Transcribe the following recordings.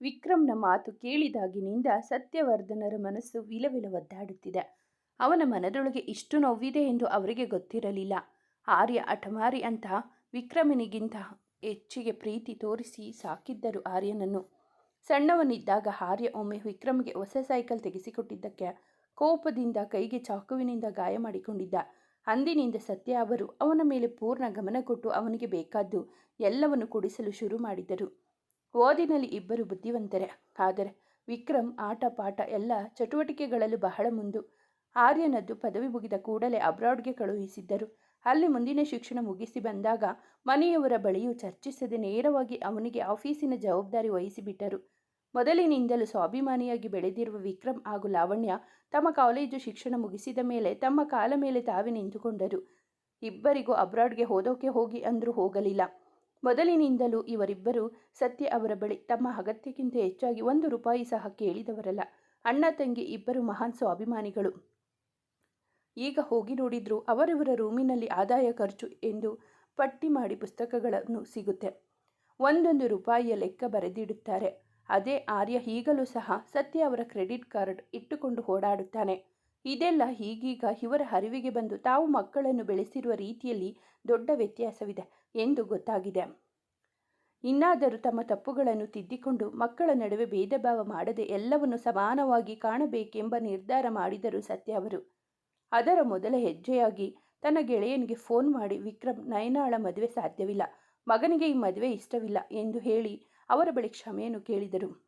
ವಿಕ್ರಮ್ನ ಮಾತು ಕೇಳಿದಾಗಿನಿಂದ ಸತ್ಯವರ್ಧನರ ಮನಸ್ಸು ವಿಲವಿಲ ಒದ್ದಾಡುತ್ತಿದೆ. ಅವನ ಮನದೊಳಗೆ ಇಷ್ಟು ನೋವಿದೆ ಎಂದು ಅವರಿಗೆ ಗೊತ್ತಿರಲಿಲ್ಲ. ಆರ್ಯ ಅಠಮಾರಿ ಅಂತ ವಿಕ್ರಮನಿಗಿಂತ ಹೆಚ್ಚಿಗೆ ಪ್ರೀತಿ ತೋರಿಸಿ ಸಾಕಿದ್ದರು ಆರ್ಯನನ್ನು. ಸಣ್ಣವನಿದ್ದಾಗ ಆರ್ಯ ಒಮ್ಮೆ ವಿಕ್ರಮ್ಗೆ ಹೊಸ ಸೈಕಲ್ ತೆಗೆಸಿಕೊಟ್ಟಿದ್ದಕ್ಕೆ ಕೋಪದಿಂದ ಕೈಗೆ ಚಾಕುವಿನಿಂದ ಗಾಯ ಮಾಡಿಕೊಂಡಿದ್ದ. ಅಂದಿನಿಂದ ಸತ್ಯ ಅವರು ಅವನ ಮೇಲೆ ಪೂರ್ಣ ಗಮನ ಕೊಟ್ಟು ಅವನಿಗೆ ಬೇಕಾದ್ದು ಎಲ್ಲವನ್ನು ಕೊಡಿಸಲು ಶುರು ಮಾಡಿದರು. ಓದಿನಲ್ಲಿ ಇಬ್ಬರು ಬುದ್ಧಿವಂತರೇ. ಆದರೆ ವಿಕ್ರಮ್, ಆಟ, ಪಾಠ ಎಲ್ಲ ಚಟುವಟಿಕೆಗಳಲ್ಲೂ ಬಹಳ ಮುಂದು. ಆರ್ಯನದ್ದು ಪದವಿ ಮುಗಿದ ಕೂಡಲೇ ಅಬ್ರಾಡ್ಗೆ ಕಳುಹಿಸಿದ್ದರು. ಅಲ್ಲಿ ಮುಂದಿನ ಶಿಕ್ಷಣ ಮುಗಿಸಿ ಬಂದಾಗ ಮನೆಯವರ ಬಳಿಯೂ ಚರ್ಚಿಸದೆ ನೇರವಾಗಿ ಅವನಿಗೆ ಆಫೀಸಿನ ಜವಾಬ್ದಾರಿ ವಹಿಸಿಬಿಟ್ಟರು. ಮೊದಲಿನಿಂದಲೂ ಸ್ವಾಭಿಮಾನಿಯಾಗಿ ಬೆಳೆದಿರುವ ವಿಕ್ರಮ್ ಹಾಗೂ ಲಾವಣ್ಯ ತಮ್ಮ ಕಾಲೇಜು ಶಿಕ್ಷಣ ಮುಗಿಸಿದ ಮೇಲೆ ತಮ್ಮ ಕಾಲ ಮೇಲೆ ತಾವೇ ನಿಂತುಕೊಂಡರು. ಇಬ್ಬರಿಗೂ ಅಬ್ರಾಡ್ಗೆ ಹೋದೋಕೆ ಹೋಗಿ ಅಂದರೂ ಹೋಗಲಿಲ್ಲ. ಮೊದಲಿನಿಂದಲೂ ಇವರಿಬ್ಬರು ಸತ್ಯ ಅವರ ಬಳಿ ತಮ್ಮ ಅಗತ್ಯಕ್ಕಿಂತ ಹೆಚ್ಚಾಗಿ ಒಂದು ರೂಪಾಯಿ ಸಹ ಕೇಳಿದವರಲ್ಲ. ಅಣ್ಣ, ತಂಗಿ ಇಬ್ಬರು ಮಹಾನ್ ಸ್ವಾಭಿಮಾನಿಗಳು. ಈಗ ಹೋಗಿ ನೋಡಿದ್ರು ಅವರಿವರ ರೂಮಿನಲ್ಲಿ ಆದಾಯ ಖರ್ಚು ಎಂದು ಪಟ್ಟಿ ಮಾಡಿ ಪುಸ್ತಕಗಳನ್ನು ಸಿಗುತ್ತೆ. ಒಂದೊಂದು ರೂಪಾಯಿಯ ಲೆಕ್ಕ ಬರೆದಿಡುತ್ತಾರೆ. ಅದೇ ಆರ್ಯ ಈಗಲೂ ಸಹ ಸತ್ಯ ಅವರ ಕ್ರೆಡಿಟ್ ಕಾರ್ಡ್ ಇಟ್ಟುಕೊಂಡು ಓಡಾಡುತ್ತಾನೆ. ಇದೆಲ್ಲ ಈಗೀಗ ಇವರ ಅರಿವಿಗೆ ಬಂದು ತಾವು ಮಕ್ಕಳನ್ನು ಬೆಳೆಸಿರುವ ರೀತಿಯಲ್ಲಿ ದೊಡ್ಡ ವ್ಯತ್ಯಾಸವಿದೆ. ಎಂದು ಗೊತ್ತಾಗಿದೆ. ಇನ್ನಾದರೂ ತಮ್ಮ ತಪ್ಪುಗಳನ್ನು ತಿದ್ದಿಕೊಂಡು ಮಕ್ಕಳ ನಡುವೆ ಭೇದ ಭಾವ ಮಾಡದೆ ಎಲ್ಲವನ್ನು ಸಮಾನವಾಗಿ ಕಾಣಬೇಕೆಂಬ ನಿರ್ಧಾರ ಮಾಡಿದರು ಸತ್ಯ ಅವರು. ಅದರ ಮೊದಲ ಹೆಜ್ಜೆಯಾಗಿ ತನ್ನ ಗೆಳೆಯನಿಗೆ ಫೋನ್ ಮಾಡಿ, ವಿಕ್ರಮ್, ನಯನಾಳ ಮದುವೆ ಸಾಧ್ಯವಿಲ್ಲ. ಮಗನಿಗೆ ಈ ಮದುವೆ ಇಷ್ಟವಿಲ್ಲ ಎಂದು ಹೇಳಿ ಅವರ ಬಳಿ ಕ್ಷಮೆಯನ್ನು ಕೇಳಿದರು.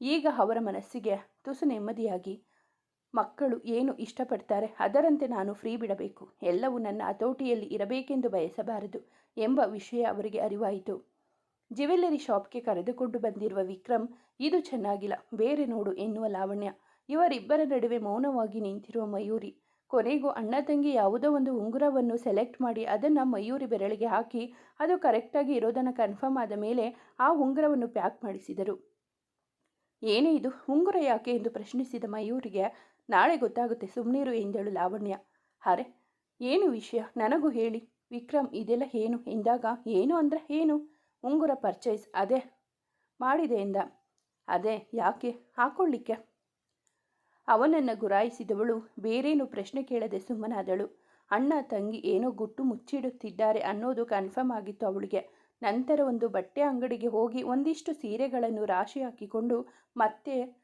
ಈಗ ಅವರ ಮನಸ್ಸಿಗೆ ತುಸು ನೆಮ್ಮದಿಯಾಗಿ ಮಕ್ಕಳು ಏನು ಇಷ್ಟಪಡ್ತಾರೆ ಅದರಂತೆ ನಾನು ಫ್ರೀ ಬಿಡಬೇಕು. ಎಲ್ಲವೂ ನನ್ನ ಹತೋಟಿಯಲ್ಲಿ ಇರಬೇಕೆಂದು ಬಯಸಬಾರದು ಎಂಬ ವಿಷಯ ಅವರಿಗೆ ಅರಿವಾಯಿತು. ಜ್ಯುವೆಲ್ಲರಿ ಶಾಪ್ಗೆ ಕರೆದುಕೊಂಡು ಬಂದಿರುವ ವಿಕ್ರಮ್, ಇದು ಚೆನ್ನಾಗಿಲ್ಲ, ಬೇರೆ ನೋಡು ಎನ್ನುವ ಲಾವಣ್ಯ. ಇವರಿಬ್ಬರ ನಡುವೆ ಮೌನವಾಗಿ ನಿಂತಿರುವ ಮಯೂರಿ. ಕೊನೆಗೂ ಅಣ್ಣ ತಂಗಿ ಯಾವುದೋ ಒಂದು ಉಂಗುರವನ್ನು ಸೆಲೆಕ್ಟ್ ಮಾಡಿ ಅದನ್ನು ಮಯೂರಿ ಬೆರಳಿಗೆ ಹಾಕಿ ಅದು ಕರೆಕ್ಟಾಗಿ ಇರೋದನ್ನು ಕನ್ಫರ್ಮ್ ಆದ ಮೇಲೆ ಆ ಉಂಗುರವನ್ನು ಪ್ಯಾಕ್ ಮಾಡಿಸಿದರು. ಏನೇ ಇದು, ಉಂಗುರ ಯಾಕೆ ಎಂದು ಪ್ರಶ್ನಿಸಿದ ಮಯೂರಿಗೆ ನಾಳೆ ಗೊತ್ತಾಗುತ್ತೆ ಸುಮ್ಮನಿರು ಎಂದಳು ಲಾವಣ್ಯ. ಹಾರೆ ಏನು ವಿಷಯ? ನನಗೂ ಹೇಳಿ. ವಿಕ್ರಮ್, ಇದೆಲ್ಲ ಏನು? ಎಂದಾಗ, ಏನು ಅಂದರೆ ಏನು? ಉಂಗುರ ಪರ್ಚೇಸ್ ಅದೇ ಮಾಡಿದೆ ಎಂದ. ಅದೇ, ಯಾಕೆ? ಹಾಕೊಳ್ಳಿಕ್ಕೆ. ಅವನನ್ನು ಗುರಾಯಿಸಿದವಳು ಬೇರೇನು ಪ್ರಶ್ನೆ ಕೇಳದೆ ಸುಮ್ಮನಾದಳು. ಅಣ್ಣ, ತಂಗಿ ಏನೋ ಗುಟ್ಟು ಮುಚ್ಚಿಡುತ್ತಿದ್ದಾರೆ ಅನ್ನೋದು ಕನ್ಫರ್ಮ್ ಆಗಿತ್ತು ಅವಳಿಗೆ. ನಂತರ ಒಂದು ಬಟ್ಟೆ ಅಂಗಡಿಗೆ ಹೋಗಿ ಒಂದಿಷ್ಟು ಸೀರೆಗಳನ್ನು ರಾಶಿ ಹಾಕಿಕೊಂಡು ಮತ್ತೆ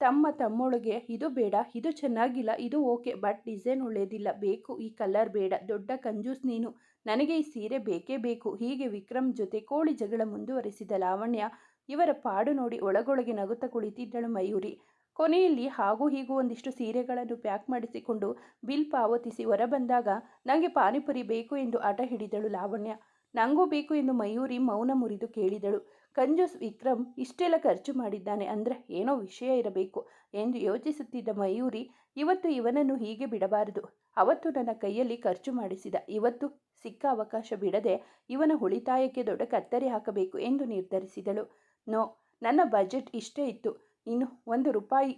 ತಮ್ಮ ತಮ್ಮೊಳಗೆ ಇದು ಬೇಡ, ಇದು ಚೆನ್ನಾಗಿಲ್ಲ, ಇದು ಓಕೆ, ಬಟ್ ಡಿಸೈನ್ ಒಳ್ಳೆಯದಿಲ್ಲ ಬೇಕು, ಈ ಕಲರ್ ಬೇಡ, ದೊಡ್ಡ ಕಂಜೂಸ್ ನೀನು, ನನಗೆ ಈ ಸೀರೆ ಬೇಕೇ ಬೇಕು, ಹೀಗೆ ವಿಕ್ರಮ್ ಜೊತೆ ಕೋಳಿ ಜಗಳ ಮುಂದುವರೆಸಿದ ಲಾವಣ್ಯ ಇವರ ಪಾಡು ನೋಡಿ ಒಳಗೊಳಗೆ ನಗುತ್ತ ಕುಳಿತಿದ್ದಳು ಮಯೂರಿ. ಕೊನೆಯಲ್ಲಿ ಹಾಗೂ ಹೀಗೂ ಒಂದಿಷ್ಟು ಸೀರೆಗಳನ್ನು ಪ್ಯಾಕ್ ಮಾಡಿಸಿಕೊಂಡು ಬಿಲ್ ಪಾವತಿಸಿ ಹೊರಬಂದಾಗ ನನಗೆ ಪಾನಿಪುರಿ ಬೇಕು ಎಂದು ಆಟ ಹಿಡಿದಳು ಲಾವಣ್ಯ. ನನಗೂ ಬೇಕು ಎಂದು ಮಯೂರಿ ಮೌನ ಮುರಿದು ಕೇಳಿದಳು. ಕಂಜೂಸ್ ವಿಕ್ರಮ್ ಇಷ್ಟೆಲ್ಲ ಖರ್ಚು ಮಾಡಿದ್ದಾನೆ ಅಂದರೆ ಏನೋ ವಿಷಯ ಇರಬೇಕು ಎಂದು ಯೋಚಿಸುತ್ತಿದ್ದ ಮಯೂರಿ, ಇವತ್ತು ಇವನನ್ನು ಹೀಗೆ ಬಿಡಬಾರದು. ಅವತ್ತು ನನ್ನ ಕೈಯಲ್ಲಿ ಖರ್ಚು ಮಾಡಿಸಿದ, ಇವತ್ತು ಸಿಕ್ಕ ಅವಕಾಶ ಬಿಡದೆ ಇವನ ಉಳಿತಾಯಕ್ಕೆ ದೊಡ್ಡ ಕತ್ತರಿ ಹಾಕಬೇಕು ಎಂದು ನಿರ್ಧರಿಸಿದಳು. ನೋ, ನನ್ನ ಬಜೆಟ್ ಇಷ್ಟೇ ಇತ್ತು. ಇನ್ನು ಒಂದು ರೂಪಾಯಿ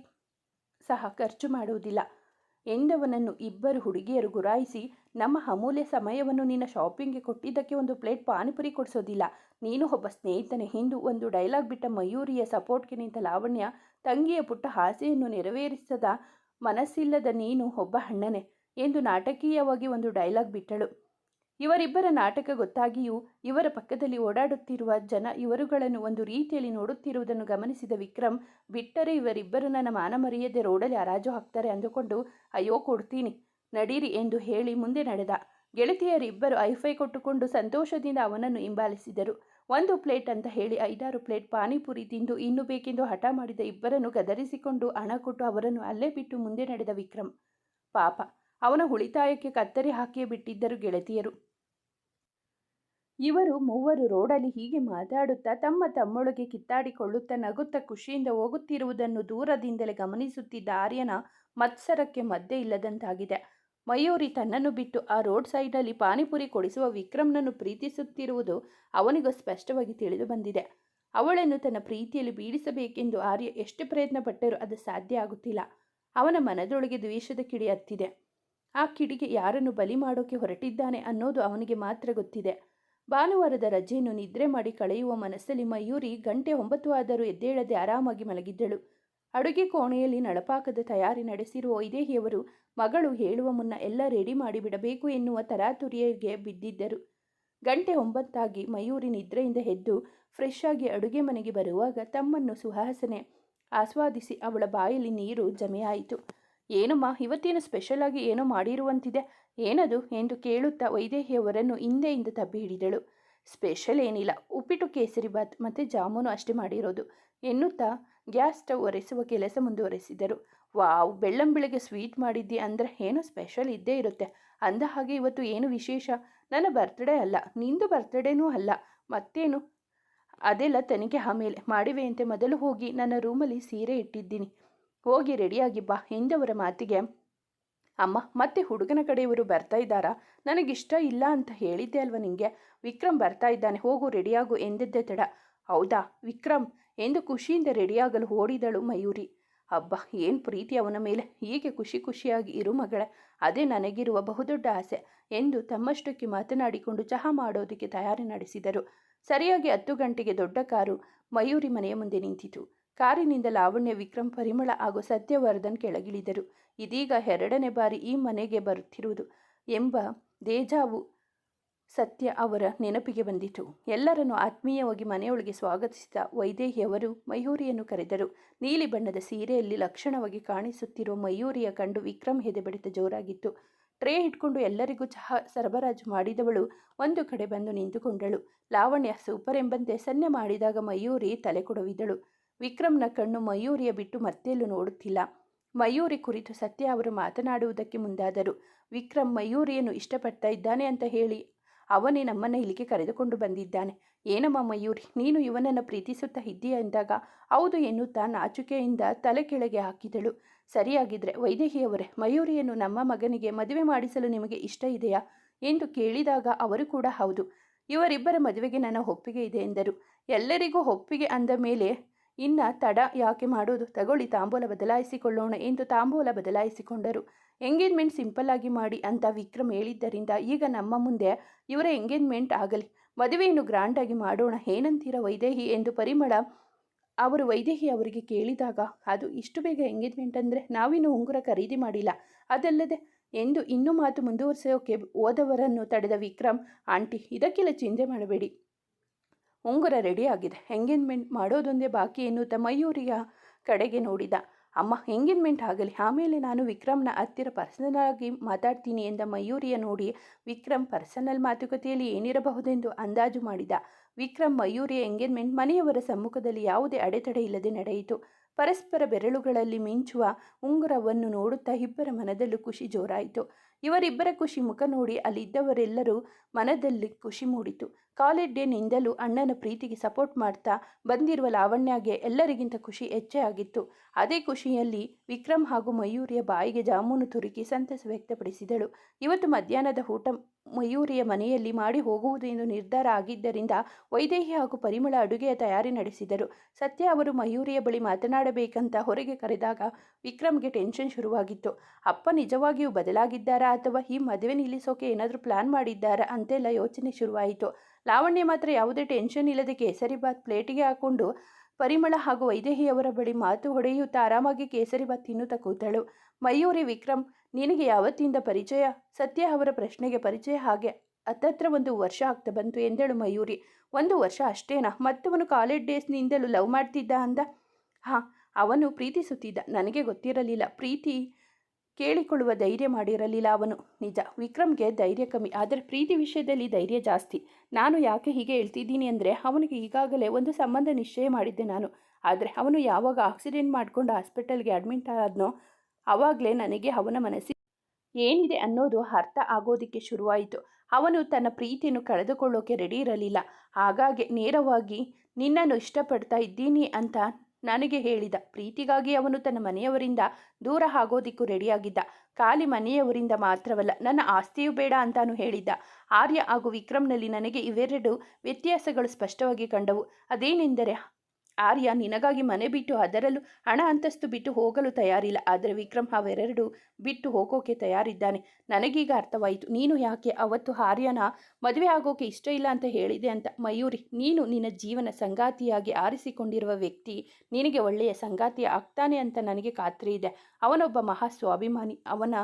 ಸಹ ಖರ್ಚು ಮಾಡುವುದಿಲ್ಲ ಎಂದವನನ್ನು ಇಬ್ಬರು ಹುಡುಗಿಯರು ಗುರಾಯಿಸಿ, ನಮ್ಮ ಅಮೂಲ್ಯ ಸಮಯವನ್ನು ನಿನ್ನ ಶಾಪಿಂಗ್ಗೆ ಕೊಟ್ಟಿದ್ದಕ್ಕೆ ಒಂದು ಪ್ಲೇಟ್ ಪಾನಿಪುರಿ ಕೊಡಿಸೋದಿಲ್ಲ. ನೀನು ಒಬ್ಬ ಸ್ನೇಹಿತನ ಹಿಂದು ಒಂದು ಡೈಲಾಗ್ ಬಿಟ್ಟ ಮಯೂರಿಯ ಸಪೋರ್ಟ್ಗೆ ನಿಂತ ಲಾವಣ್ಯ ತಂಗಿಯ ಪುಟ್ಟ ಹಾಸೆಯನ್ನು ನೆರವೇರಿಸದ ಮನಸ್ಸಿಲ್ಲದ ನೀನು ಒಬ್ಬ ಅಣ್ಣನೇ ಎಂದು ನಾಟಕೀಯವಾಗಿ ಒಂದು ಡೈಲಾಗ್ ಬಿಟ್ಟಳು. ಇವರಿಬ್ಬರ ನಾಟಕ ಗೊತ್ತಾಗಿಯೂ ಇವರ ಪಕ್ಕದಲ್ಲಿ ಓಡಾಡುತ್ತಿರುವ ಜನ ಇವರುಗಳನ್ನು ಒಂದು ರೀತಿಯಲ್ಲಿ ನೋಡುತ್ತಿರುವುದನ್ನು ಗಮನಿಸಿದ ವಿಕ್ರಮ್, ಬಿಟ್ಟರೆ ಇವರಿಬ್ಬರು ನನ್ನ ಮಾನ ಮರೆಯದೆ ರೋಡಲ್ಲಿ ಹರಾಜು ಹಾಕ್ತಾರೆ ಅಂದುಕೊಂಡು, ಅಯ್ಯೋ ಕೊಡ್ತೀನಿ, ನಡೀರಿ ಎಂದು ಹೇಳಿ ಮುಂದೆ ನಡೆದ. ಗೆಳತಿಯರಿಬ್ಬರು ಐಫೈ ಕೊಟ್ಟುಕೊಂಡು ಸಂತೋಷದಿಂದ ಅವನನ್ನು ಹಿಂಬಾಲಿಸಿದರು. ಒಂದು ಪ್ಲೇಟ್ ಅಂತ ಹೇಳಿ ಐದಾರು ಪ್ಲೇಟ್ ಪಾನಿಪುರಿ ತಿಂದು ಇನ್ನು ಬೇಕೆಂದು ಹಠ ಮಾಡಿದ ಇಬ್ಬರನ್ನು ಗದರಿಸಿಕೊಂಡು ಹಣ ಕೊಟ್ಟು ಅವರನ್ನು ಅಲ್ಲೇ ಬಿಟ್ಟು ಮುಂದೆ ನಡೆದ ವಿಕ್ರಮ್ ಪಾಪ, ಅವನ ಉಳಿತಾಯಕ್ಕೆ ಕತ್ತರಿ ಹಾಕಿಯೇ ಬಿಟ್ಟಿದ್ದರು ಗೆಳತಿಯರು. ಇವರು ಮೂವರು ರೋಡಲ್ಲಿ ಹೀಗೆ ಮಾತಾಡುತ್ತಾ ತಮ್ಮ ತಮ್ಮೊಳಗೆ ಕಿತ್ತಾಡಿಕೊಳ್ಳುತ್ತಾ ನಗುತ್ತಾ ಖುಷಿಯಿಂದ ಹೋಗುತ್ತಿರುವುದನ್ನು ದೂರದಿಂದಲೇ ಗಮನಿಸುತ್ತಿದ್ದ ಆರ್ಯನ ಮತ್ಸರಕ್ಕೆ ಮದ್ದೆ ಇಲ್ಲದಂತಾಗಿದೆ. ಮಯೂರಿ ತನ್ನನ್ನು ಬಿಟ್ಟು ಆ ರೋಡ್ ಸೈಡ್ನಲ್ಲಿ ಪಾನಿಪುರಿ ಕೊಡಿಸುವ ವಿಕ್ರಮ್ನನ್ನು ಪ್ರೀತಿಸುತ್ತಿರುವುದು ಅವನಿಗೂ ಸ್ಪಷ್ಟವಾಗಿ ತಿಳಿದು ಬಂದಿದೆ. ಅವಳನ್ನು ತನ್ನ ಪ್ರೀತಿಯಲ್ಲಿ ಬೀಳಿಸಬೇಕೆಂದು ಆರ್ಯ ಎಷ್ಟು ಪ್ರಯತ್ನ ಪಟ್ಟರೂ ಅದು ಸಾಧ್ಯ ಆಗುತ್ತಿಲ್ಲ. ಅವನ ಮನದೊಳಗೆ ದ್ವೇಷದ ಕಿಡಿ ಹತ್ತಿದೆ. ಆ ಕಿಡಿಗೆ ಯಾರನ್ನು ಬಲಿ ಮಾಡೋಕೆ ಹೊರಟಿದ್ದಾನೆ ಅನ್ನೋದು ಅವನಿಗೆ ಮಾತ್ರ ಗೊತ್ತಿದೆ. ಭಾನುವಾರದ ರಜೆಯನ್ನು ನಿದ್ರೆ ಮಾಡಿ ಕಳೆಯುವ ಮನಸ್ಸಲ್ಲಿ ಮಯೂರಿ ಗಂಟೆ ಒಂಬತ್ತು ಆದರೂ ಎದ್ದೇಳದೆ ಆರಾಮಾಗಿ ಮಲಗಿದ್ದಳು. ಅಡುಗೆ ಕೋಣೆಯಲ್ಲಿ ನಳಪಾಕದ ತಯಾರಿ ನಡೆಸಿರುವ ವೈದೇಹಿಯವರು ಮಗಳು ಹೇಳುವ ಮುನ್ನ ಎಲ್ಲ ರೆಡಿ ಮಾಡಿ ಬಿಡಬೇಕು ಎನ್ನುವ ತರಾತುರಿಯಗೆ ಬಿದ್ದಿದ್ದರು. ಗಂಟೆ ಒಂಬತ್ತಾಗಿ ಮಯೂರಿ ನಿದ್ರೆಯಿಂದ ಎದ್ದು ಫ್ರೆಶ್ ಆಗಿ ಅಡುಗೆ ಮನೆಗೆ ಬರುವಾಗ ತಮ್ಮನ್ನು ಸುಹಾಸನೆ ಆಸ್ವಾದಿಸಿ ಅವಳ ಬಾಯಲ್ಲಿ ನೀರು ಜಮೆಯಾಯಿತು. ಏನಮ್ಮ, ಇವತ್ತೇನು ಸ್ಪೆಷಲ್ ಆಗಿ ಏನೋ ಮಾಡಿರುವಂತಿದೆ? ಏನದು? ಎಂದು ಕೇಳುತ್ತಾ ವೈದೇಹಿಯವರನ್ನು ಹಿಂದೆಯಿಂದ ತಬ್ಬಿ ಹಿಡಿದಳು. ಸ್ಪೆಷಲ್ ಏನಿಲ್ಲ, ಉಪ್ಪಿಟ್ಟು, ಕೇಸರಿ ಬಾತ್ ಮತ್ತು ಜಾಮೂನು ಅಷ್ಟೇ ಮಾಡಿರೋದು ಎನ್ನುತ್ತಾ ಗ್ಯಾಸ್ ಸ್ಟವ್ ಒರೆಸುವ ಕೆಲಸ ಮುಂದುವರೆಸಿದರು. ವಾವ್ ಬೆಳ್ಳಂಬೆಳಗ್ಗೆ ಸ್ವೀಟ್ ಮಾಡಿದ್ದಿ ಅಂದರೆ ಏನೋ ಸ್ಪೆಷಲ್ ಇದ್ದೇ ಇರುತ್ತೆ. ಅಂದ ಹಾಗೆ ಇವತ್ತು ಏನು ವಿಶೇಷ? ನನ್ನ ಬರ್ತ್ಡೇ ಅಲ್ಲ, ನಿಂದು ಬರ್ತ್ಡೇನೂ ಅಲ್ಲ. ಮತ್ತೇನು? ಅದೆಲ್ಲ ತನಿಖೆ ಆಮೇಲೆ. ಮಾಡಿವೆಯಂತೆ, ಮೊದಲು ಹೋಗಿ ನನ್ನ ರೂಮಲ್ಲಿ ಸೀರೆ ಇಟ್ಟಿದ್ದೀನಿ. ಹೋಗಿ ರೆಡಿಯಾಗಿ ಬಾ. ಎಂದವರ ಮಾತಿಗೆ, ಅಮ್ಮ, ಮತ್ತೆ ಹುಡುಗನ ಕಡೆಯವರು ಬರ್ತಾ ಇದ್ದಾರಾ? ನನಗಿಷ್ಟ ಇಲ್ಲ ಅಂತ ಹೇಳಿದ್ದೆ ಅಲ್ವಾ ನಿಂಗೆ? ವಿಕ್ರಮ್ ಬರ್ತಾ ಇದ್ದಾನೆ. ಹೋಗು, ರೆಡಿಯಾಗು ಎಂದಿದ್ದೆ ತಡ. ಹೌದಾ? ವಿಕ್ರಮ್ ಎಂದು ಖುಷಿಯಿಂದ ರೆಡಿಯಾಗಲು ಓಡಿದಳು ಮಯೂರಿ. ಅಬ್ಬ, ಏನು ಪ್ರೀತಿ ಅವನ ಮೇಲೆ. ಹೀಗೆ ಖುಷಿ ಖುಷಿಯಾಗಿ ಇರು ಮಗಳ. ಅದೇ ನನಗಿರುವ ಬಹುದೊಡ್ಡ ಆಸೆ ಎಂದು ತಮ್ಮಷ್ಟಕ್ಕೆ ಮಾತನಾಡಿಕೊಂಡು ಚಹಾ ಮಾಡೋದಕ್ಕೆ ತಯಾರಿ ನಡೆಸಿದರು. ಸರಿಯಾಗಿ ಹತ್ತು ಗಂಟೆಗೆ ದೊಡ್ಡ ಕಾರು ಮಯೂರಿ ಮನೆಯ ಮುಂದೆ ನಿಂತಿತು. ಕಾರಿನಿಂದ ಲಾವಣ್ಯ, ವಿಕ್ರಮ್, ಪರಿಮಳ ಹಾಗೂ ಸತ್ಯವರ್ಧನ್ ಕೆಳಗಿಳಿದರು. ಇದೀಗ ಎರಡನೇ ಬಾರಿ ಈ ಮನೆಗೆ ಬರುತ್ತಿರುವುದು ಎಂಬ ದೇಜಾವು ಸತ್ಯ ಅವರ ನೆನಪಿಗೆ ಬಂದಿತು. ಎಲ್ಲರನ್ನು ಆತ್ಮೀಯವಾಗಿ ಮನೆಯೊಳಗೆ ಸ್ವಾಗತಿಸಿದ ವೈದೇಹಿಯವರು ಮಯೂರಿಯನ್ನು ಕರೆದರು. ನೀಲಿ ಬಣ್ಣದ ಸೀರೆಯಲ್ಲಿ ಲಕ್ಷಣವಾಗಿ ಕಾಣಿಸುತ್ತಿರುವ ಮಯೂರಿಯ ಕಂಡು ವಿಕ್ರಮ್ ಹೆದೆ ಬಡಿತ ಜೋರಾಗಿತ್ತು. ಟ್ರೇ ಇಟ್ಕೊಂಡು ಎಲ್ಲರಿಗೂ ಚಹಾ ಸರಬರಾಜು ಮಾಡಿದವಳು ಒಂದು ಕಡೆ ಬಂದು ನಿಂತುಕೊಂಡಳು. ಲಾವಣ್ಯ ಸೂಪರ್ ಎಂಬಂತೆ ಸನ್ನೆ ಮಾಡಿದಾಗ ಮಯೂರಿ ತಲೆ ಕೊಡುವಿದಳು ವಿಕ್ರಮ್ನ ಕಣ್ಣು ಮಯೂರಿಯ ಬಿಟ್ಟು ಮತ್ತೆಲ್ಲೂ ನೋಡುತ್ತಿಲ್ಲ. ಮಯೂರಿ ಕುರಿತು ಸತ್ಯ ಅವರು ಮಾತನಾಡುವುದಕ್ಕೆ ಮುಂದಾದರು. ವಿಕ್ರಮ್ ಮಯೂರಿಯನ್ನು ಇಷ್ಟಪಡ್ತಾ ಇದ್ದಾನೆ ಅಂತ ಹೇಳಿ ಅವನೇ ನಮ್ಮನ್ನು ಇಲ್ಲಿಗೆ ಕರೆದುಕೊಂಡು ಬಂದಿದ್ದಾನೆ. ಏನಮ್ಮ ಮಯೂರಿ ನೀನು ಇವನನ್ನು ಪ್ರೀತಿಸುತ್ತಾ ಇದ್ದೀಯ ಎಂದಾಗ ಹೌದು ಎನ್ನುತ್ತಾ ನಾಚುಕೆಯಿಂದ ತಲೆ ಕೆಳಗೆ ಹಾಕಿದಳು. ಸರಿಯಾಗಿದ್ರೆ ವೈದೇಹಿಯವರೇ, ಮಯೂರಿಯನ್ನು ನಮ್ಮ ಮಗನಿಗೆ ಮದುವೆ ಮಾಡಿಸಲು ನಿಮಗೆ ಇಷ್ಟ ಇದೆಯಾ? ಎಂದು ಕೇಳಿದಾಗ ಅವರು ಕೂಡ ಹೌದು. ಇವರಿಬ್ಬರ ಮದುವೆಗೆ ನನ್ನ ಒಪ್ಪಿಗೆ ಇದೆ ಎಂದರು. ಎಲ್ಲರಿಗೂ ಒಪ್ಪಿಗೆ ಅಂದ ಮೇಲೆ ಇನ್ನ ತಡ ಯಾಕೆ ಮಾಡೋದು? ತಗೊಳ್ಳಿ, ತಾಂಬೂಲ ಬದಲಾಯಿಸಿಕೊಳ್ಳೋಣ ಎಂದು ತಾಂಬೂಲ ಬದಲಾಯಿಸಿಕೊಂಡರು. ಎಂಗೇಜ್ಮೆಂಟ್ ಸಿಂಪಲ್ ಆಗಿ ಮಾಡಿ ಅಂತ ವಿಕ್ರಮ್ ಹೇಳಿದ್ದರಿಂದ ಈಗ ನಮ್ಮ ಮುಂದೆ ಇವರ ಎಂಗೇಜ್ಮೆಂಟ್ ಆಗಲಿ. ಮದುವೆಯನ್ನು ಗ್ರ್ಯಾಂಡಾಗಿ ಮಾಡೋಣ, ಏನಂತೀರ ವೈದೇಹಿ ಎಂದು ಪರಿಮಳ ಅವರು ವೈದೇಹಿ ಅವರಿಗೆ ಕೇಳಿದಾಗ, ಅದು ಇಷ್ಟು ಬೇಗ ಎಂಗೇಜ್ಮೆಂಟ್ ಅಂದರೆ ನಾವಿನ್ನೂ ಉಂಗುರ ಖರೀದಿ ಮಾಡಿಲ್ಲ. ಅದಲ್ಲದೆ ಎಂದು ಇನ್ನೂ ಮಾತು ಮುಂದುವರಿಸೋಕೆ ಹೋದವರನ್ನು ತಡೆದ ವಿಕ್ರಮ್, ಆಂಟಿ, ಇದಕ್ಕೆಲ್ಲ ಚಿಂತೆ ಮಾಡಬೇಡಿ. ಉಂಗುರ ರೆಡಿಯಾಗಿದೆ ಎಂಗೇಜ್ಮೆಂಟ್ ಮಾಡೋದೊಂದೇ ಬಾಕಿ ಎನ್ನುತ್ತಾ ಮಯೂರಿಯ ಕಡೆಗೆ ನೋಡಿದ. ಅಮ್ಮ ಎಂಗೇಜ್ಮೆಂಟ್ ಆಗಲಿ. ಆಮೇಲೆ ನಾನು ವಿಕ್ರಮ್ನ ಹತ್ತಿರ ಪರ್ಸನಲ್ ಆಗಿ ಮಾತಾಡ್ತೀನಿ ಎಂದ ಮಯೂರಿಯ ನೋಡಿ ವಿಕ್ರಮ್ ಪರ್ಸನಲ್ ಮಾತುಕತೆಯಲ್ಲಿ ಏನಿರಬಹುದೆಂದು ಅಂದಾಜು ಮಾಡಿದ. ವಿಕ್ರಮ್ ಮಯೂರಿಯ ಎಂಗೇಜ್ಮೆಂಟ್ ಮನೆಯವರ ಸಮ್ಮುಖದಲ್ಲಿ ಯಾವುದೇ ಅಡೆತಡೆ ಇಲ್ಲದೆ ನಡೆಯಿತು. ಪರಸ್ಪರ ಬೆರಳುಗಳಲ್ಲಿ ಮಿಂಚುವ ಉಂಗುರವನ್ನು ನೋಡುತ್ತಾ ಇಬ್ಬರ ಮನದಲ್ಲೂ ಖುಷಿ ಜೋರಾಯಿತು. ಇವರಿಬ್ಬರ ಖುಷಿ ಮುಖ ನೋಡಿ ಅಲ್ಲಿದ್ದವರೆಲ್ಲರೂ ಮನದಲ್ಲಿ ಖುಷಿ ಮೂಡಿತು. ಕಾಲೇಜ್ ಡೇನಿಂದಲೂ ಅಣ್ಣನ ಪ್ರೀತಿಗೆ ಸಪೋರ್ಟ್ ಮಾಡ್ತಾ ಬಂದಿರುವ ಲಾವಣ್ಯಗೆ ಎಲ್ಲರಿಗಿಂತ ಖುಷಿ ಹೆಚ್ಚೇ ಆಗಿತ್ತು. ಅದೇ ಖುಷಿಯಲ್ಲಿ ವಿಕ್ರಮ್ ಹಾಗೂ ಮಯೂರಿಯ ಬಾಯಿಗೆ ಜಾಮೂನು ತುರುಕಿ ಸಂತಸ ವ್ಯಕ್ತಪಡಿಸಿದಳು. ಇವತ್ತು ಮಧ್ಯಾಹ್ನದ ಊಟ ಮಯೂರಿಯ ಮನೆಯಲ್ಲಿ ಮಾಡಿ ಹೋಗುವುದು ಎಂದು ನಿರ್ಧಾರ ಆಗಿದ್ದರಿಂದ ವೈದೇಹಿ ಹಾಗೂ ಪರಿಮಳ ಅಡುಗೆಯ ತಯಾರಿ ನಡೆಸಿದರು. ಸತ್ಯ ಅವರು ಮಯೂರಿಯ ಬಳಿ ಮಾತನಾಡಬೇಕಂತ ಹೊರಗೆ ಕರೆದಾಗ ವಿಕ್ರಮ್ಗೆ ಟೆನ್ಷನ್ ಶುರುವಾಗಿತ್ತು. ಅಪ್ಪ ನಿಜವಾಗಿಯೂ ಬದಲಾಗಿದ್ದಾರಾ ಅಥವಾ ಈ ಮದುವೆ ನಿಲ್ಲಿಸೋಕೆ ಏನಾದರೂ ಪ್ಲಾನ್ ಮಾಡಿದ್ದಾರಾ ಅಂತೆಲ್ಲ ಯೋಚನೆ ಶುರುವಾಯಿತು. ಲಾವಣ್ಯ ಮಾತ್ರ ಯಾವುದೇ ಟೆನ್ಷನ್ ಇಲ್ಲದೆ ಕೇಸರಿ ಬಾತ್ ಪ್ಲೇಟಿಗೆ ಹಾಕೊಂಡು ಪರಿಮಳ ಹಾಗೂ ವೈದೇಹಿಯವರ ಬಳಿ ಮಾತು ಹೊಡೆಯುತ್ತಾ ಆರಾಮಾಗಿ ಕೇಸರಿ ಬಾತ್ ತಿನ್ನುತ್ತಾ ಕೂತಳು. ಮಯೂರಿ, ವಿಕ್ರಮ್, ನಿನಗೆ ಯಾವತ್ತಿಂದ ಪರಿಚಯ? ಸತ್ಯ ಅವರ ಪ್ರಶ್ನೆಗೆ ಪರಿಚಯ ಹಾಗೆ ಹತ್ತತ್ರ ಒಂದು ವರ್ಷ ಆಗ್ತಾ ಬಂತು ಎಂದಳು ಮಯೂರಿ. ಒಂದು ವರ್ಷ ಅಷ್ಟೇನಾ? ಮತ್ತವನು ಕಾಲೇಜ್ ಡೇಸ್ನಿಂದಲೂ ಲವ್ ಮಾಡ್ತಿದ್ದ ಅಂದ? ಹಾಂ, ಅವನು ಪ್ರೀತಿಸುತ್ತಿದ್ದ. ನನಗೆ ಗೊತ್ತಿರಲಿಲ್ಲ. ಪ್ರೀತಿ ಕೇಳಿಕೊಳ್ಳುವ ಧೈರ್ಯ ಮಾಡಿರಲಿಲ್ಲ ಅವನು. ನಿಜ, ವಿಕ್ರಮ್ಗೆ ಧೈರ್ಯ ಕಮ್ಮಿ, ಆದರೆ ಪ್ರೀತಿ ವಿಷಯದಲ್ಲಿ ಧೈರ್ಯ ಜಾಸ್ತಿ. ನಾನು ಯಾಕೆ ಹೀಗೆ ಹೇಳ್ತಿದ್ದೀನಿ ಅಂದರೆ ಅವನಿಗೆ ಈಗಾಗಲೇ ಒಂದು ಸಂಬಂಧ ನಿಶ್ಚಯ ಮಾಡಿದ್ದೆ ನಾನು. ಆದರೆ ಅವನು ಯಾವಾಗ ಆಕ್ಸಿಡೆಂಟ್ ಮಾಡಿಕೊಂಡು ಹಾಸ್ಪಿಟಲ್ಗೆ ಅಡ್ಮಿಟ್ ಆದನೋ ಆವಾಗಲೇ ನನಗೆ ಅವನ ಮನಸ್ಸಿ ಏನಿದೆ ಅನ್ನೋದು ಅರ್ಥ ಆಗೋದಕ್ಕೆ ಶುರುವಾಯಿತು. ಅವನು ತನ್ನ ಪ್ರೀತಿಯನ್ನು ಕಳೆದುಕೊಳ್ಳೋಕೆ ರೆಡಿ ಇರಲಿಲ್ಲ. ಹಾಗಾಗಿ ನೇರವಾಗಿ ನಿನ್ನನ್ನು ಇಷ್ಟಪಡ್ತಾ ಇದ್ದೀನಿ ಅಂತ ನನಗೆ ಹೇಳಿದ. ಪ್ರೀತಿಗಾಗಿ ಅವನು ತನ್ನ ಮನೆಯವರಿಂದ ದೂರ ಆಗೋದಿಕ್ಕೂ ರೆಡಿಯಾಗಿದ್ದ. ಖಾಲಿ ಮನೆಯವರಿಂದ ಮಾತ್ರವಲ್ಲ, ನನ್ನ ಆಸ್ತಿಯೂ ಬೇಡ ಅಂತಾನು ಹೇಳಿದ್ದ. ಆರ್ಯ ಹಾಗೂ ವಿಕ್ರಮ್ನಲ್ಲಿ ನನಗೆ ಇವೆರಡು ವ್ಯತ್ಯಾಸಗಳು ಸ್ಪಷ್ಟವಾಗಿ ಕಂಡವು. ಅದೇನೆಂದರೆ ಆರ್ಯ, ನಿನಗಾಗಿ ಮನೆ ಬಿಟ್ಟು ಅದರಲ್ಲೂ ಹಣ ಅಂತಸ್ತು ಬಿಟ್ಟು ಹೋಗಲು ತಯಾರಿಲ್ಲ. ಆದರೆ ವಿಕ್ರಮ್ ಅವೆರಡು ಬಿಟ್ಟು ಹೋಗೋಕೆ ತಯಾರಿದ್ದಾನೆ. ನನಗೀಗ ಅರ್ಥವಾಯಿತು. ನೀನು ಯಾಕೆ ಅವತ್ತು ಆರ್ಯನ ಮದುವೆ ಆಗೋಕೆ ಇಷ್ಟ ಇಲ್ಲ ಅಂತ ಹೇಳಿದೆ ಅಂತ? ಮಯೂರಿ, ನೀನು ನಿನ್ನ ಜೀವನ ಸಂಗಾತಿಯಾಗಿ ಆರಿಸಿಕೊಂಡಿರುವ ವ್ಯಕ್ತಿ ನಿನಗೆ ಒಳ್ಳೆಯ ಸಂಗಾತಿ ಆಗ್ತಾನೆ ಅಂತ ನನಗೆ ಖಾತ್ರಿ ಇದೆ ಅವನೊಬ್ಬ ಮಹಾ ಸ್ವಾಭಿಮಾನಿ. ಅವನ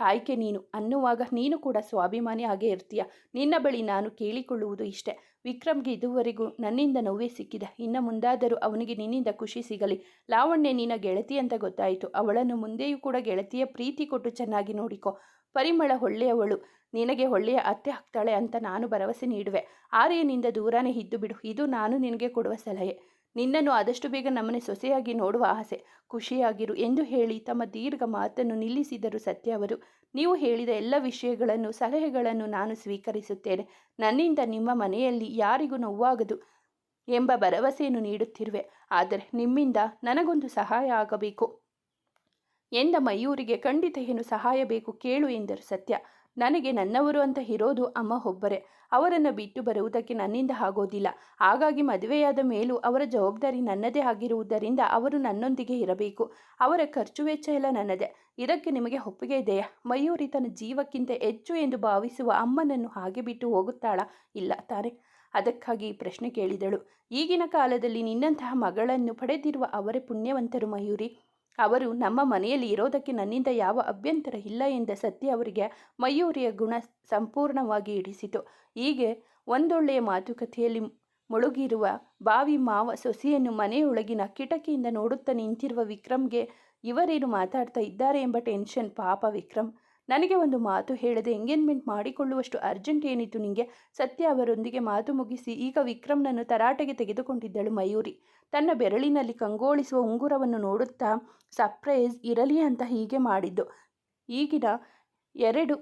ಆಯ್ಕೆ ನೀನು. ಅನ್ನುವಾಗ ನೀನು ಕೂಡ ಸ್ವಾಭಿಮಾನಿ ಆಗೇ ಇರ್ತೀಯ. ನಿನ್ನ ಬಳಿ ನಾನು ಕೇಳಿಕೊಳ್ಳುವುದು ಇಷ್ಟೆ. ವಿಕ್ರಮ್ಗೆ ಇದುವರೆಗೂ ನನ್ನಿಂದ ನೋವೇ ಸಿಕ್ಕಿದೆ. ಇನ್ನು ಮುಂದಾದರೂ ಅವನಿಗೆ ನಿನ್ನಿಂದ ಖುಷಿ ಸಿಗಲಿ. ಲಾವಣ್ಯ ನಿನ್ನ ಗೆಳತಿ ಅಂತ ಗೊತ್ತಾಯಿತು. ಅವಳನ್ನು ಮುಂದೆಯೂ ಕೂಡ ಗೆಳತಿಯ ಪ್ರೀತಿ ಕೊಟ್ಟು ಚೆನ್ನಾಗಿ ನೋಡಿಕೊ. ಪರಿಮಳ ಒಳ್ಳೆಯವಳು. ನಿನಗೆ ಒಳ್ಳೆಯ ಅತ್ತೆ ಹಾಕ್ತಾಳೆ ಅಂತ ನಾನು ಭರವಸೆ ನೀಡುವೆ. ಆರ್ಯನಿಂದ ದೂರನೇ ಇದ್ದು ಬಿಡು. ಇದು ನಾನು ನಿನಗೆ ಕೊಡುವ ಸಲಹೆ. ನಿನ್ನನ್ನು ಆದಷ್ಟು ಬೇಗ ನಮ್ಮನೆ ಸೊಸೆಯಾಗಿ ನೋಡುವ ಆಸೆ. ಖುಷಿಯಾಗಿರು ಎಂದು ಹೇಳಿ ತಮ್ಮ ದೀರ್ಘ ಮಾತನ್ನು ನಿಲ್ಲಿಸಿದರು ಸತ್ಯ ಅವರು. ನೀವು ಹೇಳಿದ ಎಲ್ಲ ವಿಷಯಗಳನ್ನು, ಸಲಹೆಗಳನ್ನು ನಾನು ಸ್ವೀಕರಿಸುತ್ತೇನೆ. ನನ್ನಿಂದ ನಿಮ್ಮ ಮನೆಯಲ್ಲಿ ಯಾರಿಗೂ ನೋವಾಗದು ಎಂಬ ಭರವಸೆಯನ್ನು ನೀಡುತ್ತಿರುವೆ. ಆದರೆ ನಿಮ್ಮಿಂದ ನನಗೊಂದು ಸಹಾಯ ಆಗಬೇಕು ಎಂದ ಮಯೂರಿಗೆ ಖಂಡಿತ ಏನು ಸಹಾಯ ಬೇಕು ಕೇಳು ಎಂದರು ಸತ್ಯ. ನನಗೆ ನನ್ನವರು ಅಂತ ಇರೋದು ಅಮ್ಮ ಒಬ್ಬರೇ. ಅವರನ್ನು ಬಿಟ್ಟು ಬರುವುದಕ್ಕೆ ನನ್ನಿಂದ ಆಗೋದಿಲ್ಲ. ಹಾಗಾಗಿ ಮದುವೆಯಾದ ಮೇಲೂ ಅವರ ಜವಾಬ್ದಾರಿ ನನ್ನದೇ ಆಗಿರುವುದರಿಂದ ಅವರು ನನ್ನೊಂದಿಗೆ ಇರಬೇಕು. ಅವರ ಖರ್ಚು ವೆಚ್ಚ ಎಲ್ಲ ನನ್ನದೇ. ಇದಕ್ಕೆ ನಿಮಗೆ ಒಪ್ಪಿಗೆ ಇದೆಯಾ? ಮಯೂರಿ ತನ್ನ ಜೀವಕ್ಕಿಂತ ಹೆಚ್ಚು ಎಂದು ಭಾವಿಸುವ ಅಮ್ಮನನ್ನು ಹಾಗೆ ಬಿಟ್ಟು ಹೋಗುತ್ತಾಳಾ? ಇಲ್ಲ ತಾನೆ. ಅದಕ್ಕಾಗಿ ಈ ಪ್ರಶ್ನೆ ಕೇಳಿದಳು. ಈಗಿನ ಕಾಲದಲ್ಲಿ ನಿನ್ನಂತಹ ಮಗಳನ್ನು ಪಡೆದಿರುವ ಅವರೇ ಪುಣ್ಯವಂತರು ಮಯೂರಿ. ಅವರು ನಮ್ಮ ಮನೆಯಲ್ಲಿ ಇರೋದಕ್ಕೆ ನನ್ನಿಂದ ಯಾವ ಅಭ್ಯಂತರ ಇಲ್ಲ ಎಂದ ಸತ್ಯ ಅವರಿಗೆ ಮಯೂರಿಯ ಗುಣ ಸಂಪೂರ್ಣವಾಗಿ ಇಡಿಸಿತು ಹೀಗೆ ಒಂದೊಳ್ಳೆಯ ಮಾತುಕತೆಯಲ್ಲಿ ಮುಳುಗಿರುವ ಬಾವಿ ಮಾವ ಸೊಸೆಯನ್ನು ಮನೆಯೊಳಗಿನ ಕಿಟಕಿಯಿಂದ ನೋಡುತ್ತಾ ನಿಂತಿರುವ ವಿಕ್ರಮ್ಗೆ ಇವರೇನು ಮಾತಾಡ್ತಾ ಇದ್ದಾರೆ ಎಂಬ ಟೆನ್ಷನ್. ಪಾಪ ವಿಕ್ರಮ್, ನನಗೆ ಒಂದು ಮಾತು ಹೇಳದೆ ಎಂಗೇಜ್ಮೆಂಟ್ ಮಾಡಿಕೊಳ್ಳುವಷ್ಟು ಅರ್ಜೆಂಟ್ ಏನಿತ್ತು ನಿಮಗೆ ಸತ್ಯ ಅವರೊಂದಿಗೆ ಮಾತು ಮುಗಿಸಿ ಈಗ ವಿಕ್ರಮ್ನನ್ನು ತರಾಟೆಗೆ ತೆಗೆದುಕೊಂಡಿದ್ದಳು ಮಯೂರಿ. ತನ್ನ ಬೆರಳಿನಲ್ಲಿ ಕಂಗೊಳಿಸುವ ಉಂಗುರವನ್ನು ನೋಡುತ್ತಾ, ಸರ್ಪ್ರೈಸ್, ಇರಲಿ ಅಂತ ಹೀಗೆ ಮಾಡಿದ್ದು. ಈಗಿನ ಎರಡು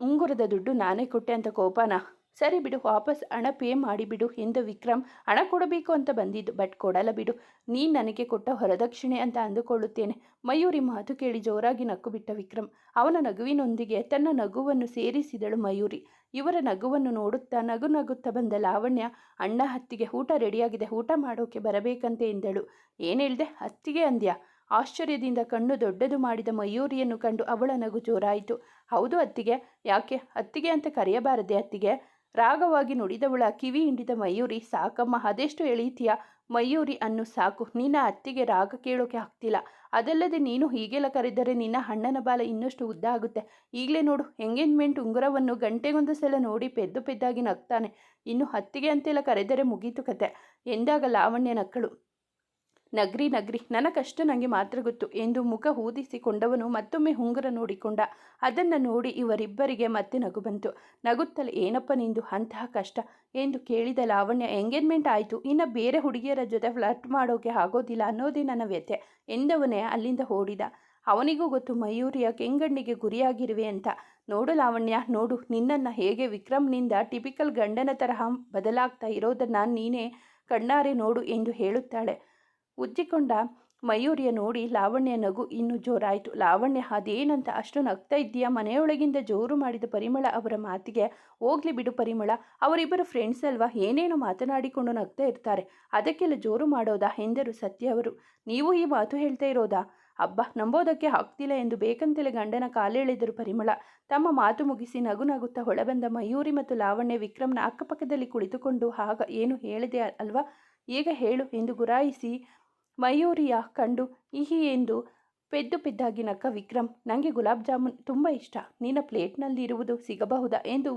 ಉಂಗುರದ ದುಡ್ಡು ನಾನೇ ಕೊಟ್ಟೆ ಅಂತ ಕೋಪನ? ಸರಿ ಬಿಡು, ವಾಪಸ್ ಹಣ ಪೇ ಮಾಡಿಬಿಡು ಎಂದು ವಿಕ್ರಮ್ ಹಣ ಕೊಡಬೇಕು ಅಂತ ಬಂದಿದ್ದು. ಬಟ್ ಕೊಡಲ್ಲ ಬಿಡು, ನೀನು ನನಗೆ ಕೊಟ್ಟ ಹೊರದಕ್ಷಿಣೆ ಅಂತ ಅಂದುಕೊಳ್ಳುತ್ತೇನೆ. ಮಯೂರಿ ಮಾತು ಕೇಳಿ ಜೋರಾಗಿ ನಕ್ಕು ಬಿಟ್ಟ ವಿಕ್ರಮ್. ಅವನ ನಗುವಿನೊಂದಿಗೆ ತನ್ನ ನಗುವನ್ನು ಸೇರಿಸಿದಳು ಮಯೂರಿ. ಇವರ ನಗುವನ್ನು ನೋಡುತ್ತಾ ನಗು ನಗುತ್ತಾ ಬಂದ ಲಾವಣ್ಯ, ಅಣ್ಣ ಹತ್ತಿಗೆ ಊಟ ರೆಡಿಯಾಗಿದೆ, ಊಟ ಮಾಡೋಕೆ ಬರಬೇಕಂತೆ ಎಂದಳು. ಏನು ಹೇಳ್ದೆ? ಹತ್ತಿಗೆ ಅಂದ್ಯಾ? ಆಶ್ಚರ್ಯದಿಂದ ಕಣ್ಣು ದೊಡ್ಡದು ಮಾಡಿದ ಮಯೂರಿಯನ್ನು ಕಂಡು ಅವಳ ನಗು ಜೋರಾಯಿತು. ಹೌದು ಅತ್ತಿಗೆ, ಯಾಕೆ? ಅತ್ತಿಗೆ ಅಂತ ಕರೆಯಬಾರದೆ ಅತ್ತಿಗೆ? ರಾಗವಾಗಿ ನುಡಿದವಳ ಕಿವಿ ಹಿಂಡಿದ ಮಯೂರಿ, ಸಾಕಮ್ಮ, ಅದೆಷ್ಟು ಎಳೀತೀಯ? ಮಯೂರಿ ಅನ್ನು ಸಾಕು, ನಿನ್ನ ಅತ್ತಿಗೆ ರಾಗ ಕೇಳೋಕೆ ಆಗ್ತಿಲ್ಲ. ಅದಲ್ಲದೆ ನೀನು ಹೀಗೆಲ್ಲ ಕರೆದರೆ ನಿನ್ನ ಅಣ್ಣನ ಬಾಲ ಇನ್ನಷ್ಟು ಉದ್ದ ಆಗುತ್ತೆ. ಈಗಲೇ ನೋಡು ಎಂಗೇಜ್ಮೆಂಟ್ ಉಂಗುರವನ್ನು ಗಂಟೆಗೊಂದು ಸಲ ನೋಡಿ ಪೆದ್ದು ಪೆದ್ದಾಗಿ ನಗ್ತಾನೆ. ಇನ್ನು ಹತ್ತಿಗೆ ಅಂತೆಲ್ಲ ಕರೆದರೆ ಮುಗೀತು ಕತೆ. ಎಂದಾಗ ಲಾವಣ್ಯ ನಕ್ಕಳು ನಗ್ರಿ ನಗ್ರಿ. ನನ್ನ ಕಷ್ಟ ನನಗೆ ಮಾತ್ರ ಗೊತ್ತು. ಎಂದು ಮುಖ ಊದಿಸಿಕೊಂಡವನು ಮತ್ತೊಮ್ಮೆ ಹುಂಗುರ ನೋಡಿಕೊಂಡ. ಅದನ್ನು ನೋಡಿ ಇವರಿಬ್ಬರಿಗೆ ಮತ್ತೆ ನಗು ಬಂತು. ನಗುತ್ತಲೇ, ಏನಪ್ಪ ನಿಂದು? ಅಂತಹ ಕಷ್ಟ? ಎಂದು ಕೇಳಿದ ಲಾವಣ್ಯ, ಎಂಗೇಜ್ಮೆಂಟ್ ಆಯಿತು. ಇನ್ನು ಬೇರೆ ಹುಡುಗಿಯರ ಜೊತೆ ಫ್ಲರ್ಟ್ ಮಾಡೋಕೆ ಆಗೋದಿಲ್ಲ ಅನ್ನೋದೇ ನನ್ನ ವ್ಯಥೆ, ಎಂದವನೇ ಅಲ್ಲಿಂದ ಓಡಿದ. ಅವನಿಗೂ ಗೊತ್ತು, ಮಯೂರಿಯ ಕೆಂಗಣ್ಣಿಗೆ ಗುರಿಯಾಗಿರುವೆ ಅಂತ. ನೋಡು ಲಾವಣ್ಯ, ನೋಡು. ನಿನ್ನನ್ನು ಹೇಗೆ ವಿಕ್ರಮ್ನಿಂದ ಟಿಪಿಕಲ್ ಗಂಡನ ತರಹ ಬದಲಾಗ್ತಾ ಇರೋದನ್ನು ನೀನೇ ಕಣ್ಣಾರೆ ನೋಡು ಎಂದು ಹೇಳುತ್ತಾಳೆ. ಉಜ್ಜಿಕೊಂಡ ಮಯೂರಿಯ ನೋಡಿ ಲಾವಣ್ಯ ನಗು ಇನ್ನೂ ಜೋರಾಯಿತು. ಲಾವಣ್ಯ, ಅದೇನಂತ, ಅಷ್ಟು ನಗ್ತಾ ಇದ್ದೀಯಾ? ಮನೆಯೊಳಗಿಂದ ಜೋರು ಮಾಡಿದ ಪರಿಮಳ ಅವರ ಮಾತಿಗೆ ಹೋಗ್ಲಿ ಬಿಡು ಪರಿಮಳ. ಅವರಿಬ್ಬರು ಫ್ರೆಂಡ್ಸ್ ಅಲ್ವಾ? ಏನೇನು ಮಾತನಾಡಿಕೊಂಡು ನಗ್ತಾ ಇರ್ತಾರೆ. ಅದಕ್ಕೆಲ್ಲ ಜೋರು ಮಾಡೋದಾ? ಎಂದರು ಸತ್ಯ ಅವರು. ನೀವು ಈ ಮಾತು ಹೇಳ್ತಾ ಇರೋದಾ? ಅಬ್ಬ, ನಂಬೋದಕ್ಕೆ ಆಗ್ತಿಲ್ಲ ಎಂದು ಬೇಕಂತಲೇ ಗಂಡನ ಕಾಲೆಳೆದರು ಪರಿಮಳ. ತಮ್ಮ ಮಾತು ಮುಗಿಸಿ ನಗು ನಗುತ್ತಾ ಹೊಳಬಂದ ಮಯೂರಿ ಮತ್ತು ಲಾವಣ್ಯ ವಿಕ್ರಮ್ನ ಅಕ್ಕಪಕ್ಕದಲ್ಲಿ ಕುಳಿತುಕೊಂಡು ಆಗ ಏನು ಹೇಳಿದೆ ಅಲ್ವಾ? ಈಗ ಹೇಳು ಎಂದು ಗುರಾಯಿಸಿ ಮಯೂರಿಯ ಕಂಡು ಇಹಿ ಎಂದು ಪೆದ್ದು ಪೆದ್ದಾಗಿ ನಕ್ಕ ವಿಕ್ರಮ್ ನನಗೆ ಗುಲಾಬ್ ಜಾಮೂನ್ ತುಂಬ ಇಷ್ಟ. ನಿನ್ನ ಪ್ಲೇಟ್ನಲ್ಲಿರುವುದು ಸಿಗಬಹುದಾ? ಎಂದು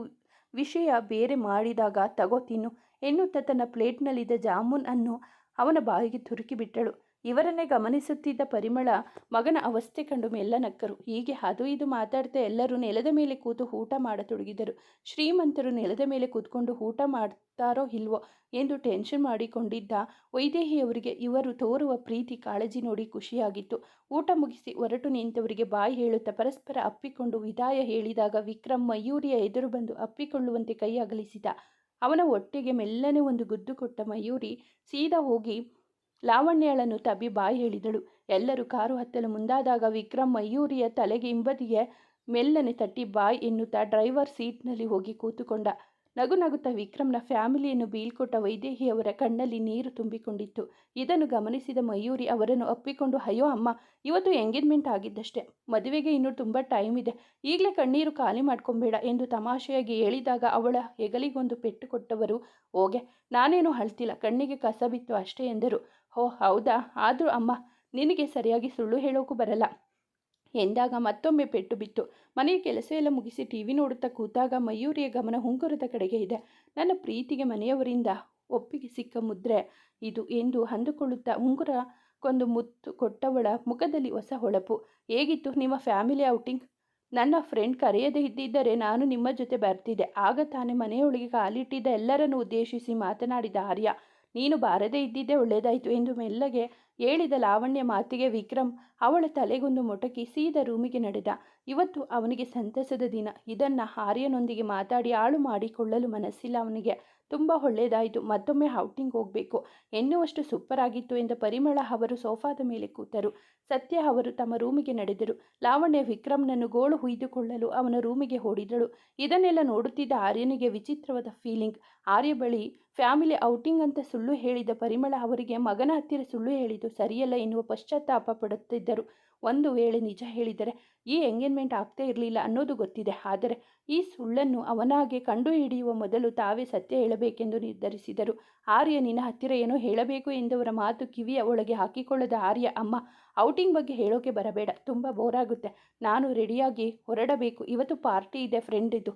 ವಿಷಯ ಬೇರೆ ಮಾಡಿದಾಗ, ತಗೋ, ತಿನ್ನು. ಎನ್ನುತ್ತಾ ತನ್ನ ಪ್ಲೇಟ್ನಲ್ಲಿದ್ದ ಜಾಮೂನ್ ಅನ್ನು ಅವನ ಬಾಯಿಗೆ ತುರುಕಿ ಬಿಟ್ಟಳು. ಇವರನ್ನೇ ಗಮನಿಸುತ್ತಿದ್ದ ಪರಿಮಳ ಮಗನ ಅವಸ್ಥೆ ಕಂಡು ಮೆಲ್ಲ ನಕ್ಕರು. ಹೀಗೆ ಅದು ಇದು ಮಾತಾಡ್ತಾ ಎಲ್ಲರೂ ನೆಲದ ಮೇಲೆ ಕೂತು ಊಟ ಮಾಡತೊಡಗಿದರು. ಶ್ರೀಮಂತರು ನೆಲದ ಮೇಲೆ ಕೂತ್ಕೊಂಡು ಊಟ ಮಾಡ್ತಾರೋ ಇಲ್ವೋ ಎಂದು ಟೆನ್ಷನ್ ಮಾಡಿಕೊಂಡಿದ್ದ ವೈದೇಹಿಯವರಿಗೆ ಇವರು ತೋರುವ ಪ್ರೀತಿ ಕಾಳಜಿ ನೋಡಿ ಖುಷಿಯಾಗಿತ್ತು. ಊಟ ಮುಗಿಸಿ ಹೊರಟು ನಿಂತವರಿಗೆ ಬಾಯಿ ಹೇಳುತ್ತಾ ಪರಸ್ಪರ ಅಪ್ಪಿಕೊಂಡು ವಿದಾಯ ಹೇಳಿದಾಗ ವಿಕ್ರಮ್ ಮಯೂರಿಯ ಎದುರು ಬಂದು ಅಪ್ಪಿಕೊಳ್ಳುವಂತೆ ಕೈ ಅಗಲಿಸಿದ. ಅವನ ಒಟ್ಟಿಗೆ ಮೆಲ್ಲನೆ ಒಂದು ಗುದ್ದು ಕೊಟ್ಟ ಮಯೂರಿ ಸೀದಾ ಹೋಗಿ ಲಾವಣ್ಯಳನ್ನು ತಬ್ಬಿ ಬಾಯಿ ಹೇಳಿದಳು. ಎಲ್ಲರೂ ಕಾರು ಹತ್ತಲು ಮುಂದಾದಾಗ ವಿಕ್ರಮ್ ಮಯೂರಿಯ ತಲೆಗೆ ಹಿಂಬದಿಗೆ ಮೆಲ್ಲನೆ ತಟ್ಟಿ ಬಾಯ್ ಎನ್ನುತ್ತಾ ಡ್ರೈವರ್ ಸೀಟ್ನಲ್ಲಿ ಹೋಗಿ ಕೂತುಕೊಂಡ. ನಗು ನಗುತ್ತ ವಿಕ್ರಮ್ನ ಫ್ಯಾಮಿಲಿಯನ್ನು ಬೀಳ್ಕೊಟ್ಟ ವೈದೇಹಿಯವರ ಕಣ್ಣಲ್ಲಿ ನೀರು ತುಂಬಿಕೊಂಡಿತ್ತು. ಇದನ್ನು ಗಮನಿಸಿದ ಮಯೂರಿ ಅವರನ್ನು ಅಪ್ಪಿಕೊಂಡು ಅಯ್ಯೋ ಅಮ್ಮ, ಇವತ್ತು ಎಂಗೇಜ್ಮೆಂಟ್ ಆಗಿದ್ದಷ್ಟೇ. ಮದುವೆಗೆ ಇನ್ನೂ ತುಂಬ ಟೈಮ್ ಇದೆ. ಈಗಲೇ ಕಣ್ಣೀರು ಖಾಲಿ ಮಾಡ್ಕೊಂಬೇಡ ಎಂದು ತಮಾಷೆಯಾಗಿ ಹೇಳಿದಾಗ ಅವಳ ಹೆಗಲಿಗೊಂದು ಪೆಟ್ಟು ಕೊಟ್ಟವರು, ಹೋಗೆ, ನಾನೇನು ಅಳ್ತಿಲ್ಲ. ಕಣ್ಣಿಗೆ ಕಸ ಬಿತ್ತು ಅಷ್ಟೇ ಎಂದರು. ಹೋ ಹೌದಾ? ಆದರೂ ಅಮ್ಮ, ನಿನಗೆ ಸರಿಯಾಗಿ ಸುಳ್ಳು ಹೇಳೋಕ್ಕೂ ಬರಲ್ಲ. ಎಂದಾಗ ಮತ್ತೊಮ್ಮೆ ಪೆಟ್ಟು ಬಿತ್ತು. ಮನೆಯ ಕೆಲಸ ಎಲ್ಲ ಮುಗಿಸಿ ಟಿ ವಿ ನೋಡುತ್ತಾ ಕೂತಾಗ ಮಯೂರಿಯ ಗಮನ ಹುಂಗುರದ ಕಡೆಗೆ ಇದೆ. ನನ್ನ ಪ್ರೀತಿಗೆ ಮನೆಯವರಿಂದ ಒಪ್ಪಿಗೆ ಸಿಕ್ಕ ಮುದ್ರೆ ಇದು ಎಂದು ಅಂದುಕೊಳ್ಳುತ್ತಾ ಉಂಗುರಕ್ಕೊಂದು ಮುತ್ತು ಕೊಟ್ಟವಳ ಮುಖದಲ್ಲಿ ಹೊಸ ಹೊಳಪು. ಹೇಗಿತ್ತು? ನಿಮ್ಮ ಫ್ಯಾಮಿಲಿ ಔಟಿಂಗ್? ನನ್ನ ಫ್ರೆಂಡ್ ಕರೆಯದೇ ಇದ್ದಿದ್ದರೆ ನಾನು ನಿಮ್ಮ ಜೊತೆ ಬರ್ತಿದ್ದೆ. ಆಗ ತಾನೇ ಮನೆಯೊಳಗೆ ಕಾಲಿಟ್ಟಿದ್ದ ಎಲ್ಲರನ್ನು ಉದ್ದೇಶಿಸಿ ಮಾತನಾಡಿದ ಆರ್ಯ ನೀನು ಬಾರದೇ ಇದ್ದಿದ್ದೇ ಒಳ್ಳೆಯದಾಯಿತು ಎಂದು ಮೆಲ್ಲಗೆ ಹೇಳಿದ ಲಾವಣ್ಯ ಮಾತಿಗೆ ವಿಕ್ರಮ್ ಅವಳ ತಲೆಗೊಂದು ಮೊಟಕಿ ಸೀದ ರೂಮಿಗೆ ನಡೆದ. ಇವತ್ತು ಅವನಿಗೆ ಸಂತಸದ ದಿನ. ಇದನ್ನು ಆರ್ಯನೊಂದಿಗೆ ಮಾತಾಡಿ ಹಾಳು ಮಾಡಿಕೊಳ್ಳಲು ಮನಸ್ಸಿಲ್ಲ ಅವನಿಗೆ. ತುಂಬ ಒಳ್ಳೆಯದಾಯಿತು ಮತ್ತೊಮ್ಮೆ ಔಟಿಂಗ್ ಹೋಗಬೇಕು. ಎನ್ನುವಷ್ಟು ಸೂಪರ್ ಆಗಿತ್ತು ಎಂದು ಪರಿಮಳ ಅವರು ಸೋಫಾದ ಮೇಲೆ ಕೂತರು. ಸತ್ಯ ಅವರು ತಮ್ಮ ರೂಮಿಗೆ ನಡೆದರು. ಲಾವಣ್ಯ ವಿಕ್ರಮ್ನನ್ನು ಗೋಳು ಹುಯ್ದುಕೊಳ್ಳಲು ಅವನ ರೂಮಿಗೆ ಓಡಿದಳು. ಇದನ್ನೆಲ್ಲ ನೋಡುತ್ತಿದ್ದ ಆರ್ಯನಿಗೆ ವಿಚಿತ್ರವಾದ ಫೀಲಿಂಗ್ ಆರ್ಯ ಬಳಿ ಫ್ಯಾಮಿಲಿ ಔಟಿಂಗ್ ಅಂತ ಸುಳ್ಳು ಹೇಳಿದ ಪರಿಮಳ ಅವರಿಗೆ ಮಗನ ಹತ್ತಿರ ಸುಳ್ಳು ಹೇಳಿದ್ದು ಸರಿಯಲ್ಲ ಎನ್ನುವ ಪಶ್ಚಾತ್ತಾಪ ಪಡುತ್ತಿದ್ದರು. ಒಂದು ವೇಳೆ ನಿಜ ಹೇಳಿದರೆ ಈ ಎಂಗೇಜ್ಮೆಂಟ್ ಆಗ್ತಾ ಇರಲಿಲ್ಲ ಅನ್ನೋದು ಗೊತ್ತಿದೆ. ಆದರೆ ಈ ಸುಳ್ಳನ್ನು ಅವನಾಗೆ ಕಂಡುಹಿಡಿಯುವ ಮೊದಲು ತಾವೇ ಸತ್ಯ ಹೇಳಬೇಕೆಂದು ನಿರ್ಧರಿಸಿದರು. ಆರ್ಯ, ನಿನ್ನ ಹತ್ತಿರ ಏನೋ ಹೇಳಬೇಕು ಎಂದವರ ಮಾತು ಕಿವಿಯ ಒಳಗೆ ಹಾಕಿಕೊಳ್ಳದ ಆರ್ಯ, ಅಮ್ಮ, ಔಟಿಂಗ್ ಬಗ್ಗೆ ಹೇಳೋಕೆ ಬರಬೇಡ, ತುಂಬ ಬೋರಾಗುತ್ತೆ. ನಾನು ರೆಡಿಯಾಗಿ ಹೊರಡಬೇಕು, ಇವತ್ತು ಪಾರ್ಟಿ ಇದೆ ಫ್ರೆಂಡ್ ಇದು.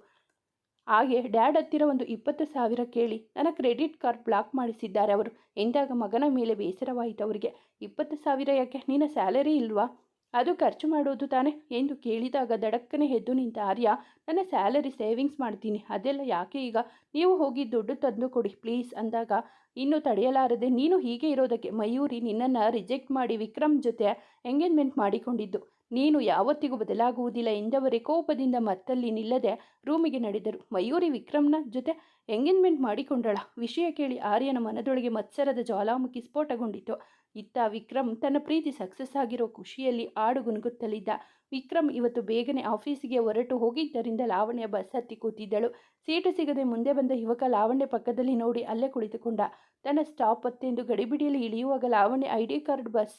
ಹಾಗೆ ಡ್ಯಾಡ್ ಹತ್ತಿರ ಒಂದು ಇಪ್ಪತ್ತು ಸಾವಿರ ಕೇಳಿ, ನನ್ನ ಕ್ರೆಡಿಟ್ ಕಾರ್ಡ್ ಬ್ಲಾಕ್ ಮಾಡಿಸಿದ್ದಾರೆ ಅವರು. ಎಂದಾಗ ಮಗನ ಮೇಲೆ ಬೇಸರವಾಯಿತು ಅವರಿಗೆ. ಇಪ್ಪತ್ತು ಸಾವಿರ ಯಾಕೆ? ನಿನ್ನ ಸ್ಯಾಲರಿ ಇಲ್ವಾ? ಅದು ಖರ್ಚು ಮಾಡೋದು ತಾನೆ ಎಂದು ಕೇಳಿದಾಗ ದಡಕ್ಕನೆ ಎದ್ದು ನಿಂತ ಆರ್ಯ, ನನ್ನ ಸ್ಯಾಲರಿ ಸೇವಿಂಗ್ಸ್ ಮಾಡ್ತೀನಿ, ಅದೆಲ್ಲ ಯಾಕೆ ಈಗ? ನೀವು ಹೋಗಿ ದುಡ್ಡು ತಂದು ಕೊಡಿ, ಪ್ಲೀಸ್, ಅಂದಾಗ, ಇನ್ನು ತಡೆಯಲಾರದೆ ನೀನು ಹೀಗೆ ಇರೋದಕ್ಕೆ ಮಯೂರಿ ನಿನ್ನನ್ನು ರಿಜೆಕ್ಟ್ ಮಾಡಿ ವಿಕ್ರಮ್ ಜೊತೆ ಎಂಗೇಜ್ಮೆಂಟ್ ಮಾಡಿಕೊಂಡಿದ್ದು. ನೀನು ಯಾವತ್ತಿಗೂ ಬದಲಾಗುವುದಿಲ್ಲ ಎಂದವರೇ ಕೋಪದಿಂದ ಮತ್ತಲ್ಲಿ ನಿಲ್ಲದೆ ರೂಮಿಗೆ ನಡೆದರು. ಮಯೂರಿ ವಿಕ್ರಮ್ನ ಜೊತೆ ಎಂಗೇಜ್ಮೆಂಟ್ ಮಾಡಿಕೊಂಡಳ. ವಿಷಯ ಕೇಳಿ ಆರ್ಯನ ಮನದೊಳಗೆ ಮತ್ಸರದ ಜ್ವಾಲಾಮುಖಿ ಸ್ಫೋಟಗೊಂಡಿತು. ಇತ್ತ ವಿಕ್ರಮ್ ತನ್ನ ಪ್ರೀತಿ ಸಕ್ಸಸ್ ಆಗಿರೋ ಖುಷಿಯಲ್ಲಿ ಆಡು ಗುನುಗುತ್ತಲಿದ್ದ ವಿಕ್ರಮ್ ಇವತ್ತು ಬೇಗನೆ ಆಫೀಸಿಗೆ ಹೊರಟು ಹೋಗಿದ್ದರಿಂದ ಲಾವಣ್ಯ ಬಸ್ ಹತ್ತಿ ಕೂತಿದ್ದಳು. ಸೀಟು ಸಿಗದೆ ಮುಂದೆ ಬಂದ ಯುವಕ ಲಾವಣ್ಯ ಪಕ್ಕದಲ್ಲಿ ನೋಡಿ ಅಲ್ಲೇ ಕುಳಿತುಕೊಂಡ. ತನ್ನ ಸ್ಟಾಪ್ ಹತ್ತೆಂದು ಗಡಿಬಿಡಿಯಲ್ಲಿ ಇಳಿಯುವಾಗ Lavanya I D card bus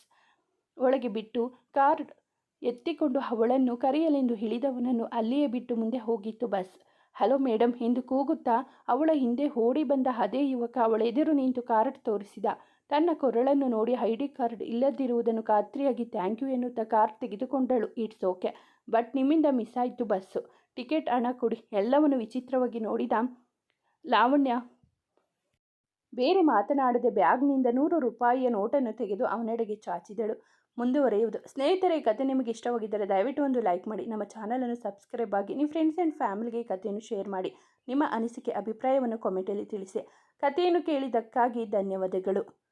ಒಳಗೆ ಬಿಟ್ಟು ಕಾರ್ಡ್ ಎತ್ತಿಕೊಂಡು ಅವಳನ್ನು ಕರೆಯಲೆಂದು ಹಿಳಿದವನನ್ನು ಅಲ್ಲಿಯೇ ಬಿಟ್ಟು ಮುಂದೆ ಹೋಗಿತ್ತು ಬಸ್ ಹಲೋ ಮೇಡಮ್ ಎಂದು ಕೂಗುತ್ತಾ? ಅವಳ ಹಿಂದೆ ಓಡಿ ಬಂದ ಅದೇ ಯುವಕ ಅವಳ ಎದುರು ನಿಂತು ಕಾರ್ಡ್ ತೋರಿಸಿದ. ತನ್ನ ಕೊರಳನ್ನು ನೋಡಿ ಐ ಕಾರ್ಡ್ ಇಲ್ಲದಿರುವುದನ್ನು ಖಾತ್ರಿಯಾಗಿ ಥ್ಯಾಂಕ್ ಯು ಎನ್ನುತ್ತಾ ಕಾರ್ ತೆಗೆದುಕೊಂಡಳು. It's okay. ಬಟ್ ನಿಮ್ಮಿಂದ ಮಿಸ್ ಆಯಿತು ಬಸ್ಸು. ಟಿಕೆಟ್ ಹಣ ಕೊಡಿ. ಎಲ್ಲವನ್ನು ವಿಚಿತ್ರವಾಗಿ ನೋಡಿದ ಲಾವಣ್ಯ ಬೇರೆ ಮಾತನಾಡದೆ ಬ್ಯಾಗ್ನಿಂದ ನೂರು ರೂಪಾಯಿಯ ನೋಟನ್ನು ತೆಗೆದು ಅವನೆಡೆಗೆ ಚಾಚಿದಳು. ಮುಂದುವರೆಯುವುದು. ಸ್ನೇಹಿತರೆ, ಈ ಕಥೆ ನಿಮಗೆ ಇಷ್ಟವಾಗಿದ್ದರೆ ದಯವಿಟ್ಟು ಒಂದು ಲೈಕ್ ಮಾಡಿ. ನಮ್ಮ ಚಾನಲನ್ನು ಸಬ್ಸ್ಕ್ರೈಬ್ ಆಗಿ ನಿಮ್ಮ ಫ್ರೆಂಡ್ಸ್ ಆ್ಯಂಡ್ ಫ್ಯಾಮಿಲಿಗೆ ಈ ಕಥೆಯನ್ನು ಶೇರ್ ಮಾಡಿ. ನಿಮ್ಮ ಅನಿಸಿಕೆ, ಅಭಿಪ್ರಾಯವನ್ನು ಕಾಮೆಂಟಲ್ಲಿ ತಿಳಿಸಿ. ಕಥೆಯನ್ನು ಕೇಳಿದ್ದಕ್ಕಾಗಿ ಧನ್ಯವಾದಗಳು.